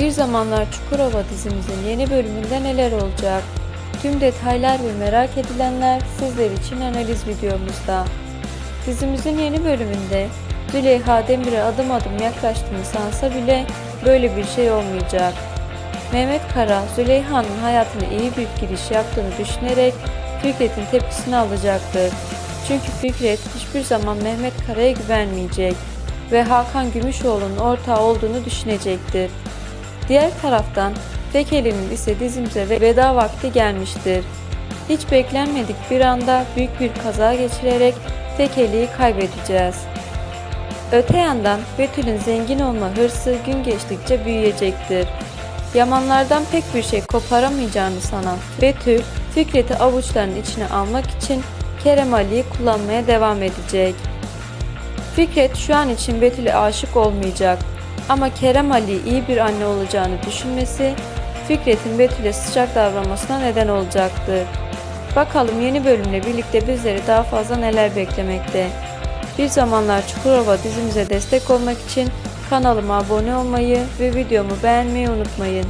Bir Zamanlar Çukurova dizimizin yeni bölümünde neler olacak? Tüm detaylar ve merak edilenler sizler için analiz videomuzda. Dizimizin yeni bölümünde Züleyha Demir'e adım adım yaklaştığını sansa bile böyle bir şey olmayacak. Mehmet Kara, Züleyha'nın hayatına iyi bir giriş yaptığını düşünerek Fikret'in tepkisini alacaktır. Çünkü Fikret hiçbir zaman Mehmet Kara'ya güvenmeyecek ve Hakan Gümüşoğlu'nun ortağı olduğunu düşünecektir. Diğer taraftan Fekeli'nin ise dizimize ve- veda vakti gelmiştir. Hiç beklenmedik bir anda büyük bir kaza geçirerek Fekeli'yi kaybedeceğiz. Öte yandan Betül'ün zengin olma hırsı gün geçtikçe büyüyecektir. Yamanlardan pek bir şey koparamayacağını sanan Betül, Fikret'i avuçlarının içine almak için Kerem Ali'yi kullanmaya devam edecek. Fikret şu an için Betül'e aşık olmayacak ama Kerem Ali iyi bir anne olacağını düşünmesi Fikret'in Betül'e sıcak davranmasına neden olacaktır. Bakalım yeni bölümle birlikte bizleri daha fazla neler beklemekte. Bir zamanlar Çukurova dizimize destek olmak için kanalıma abone olmayı ve videomu beğenmeyi unutmayın.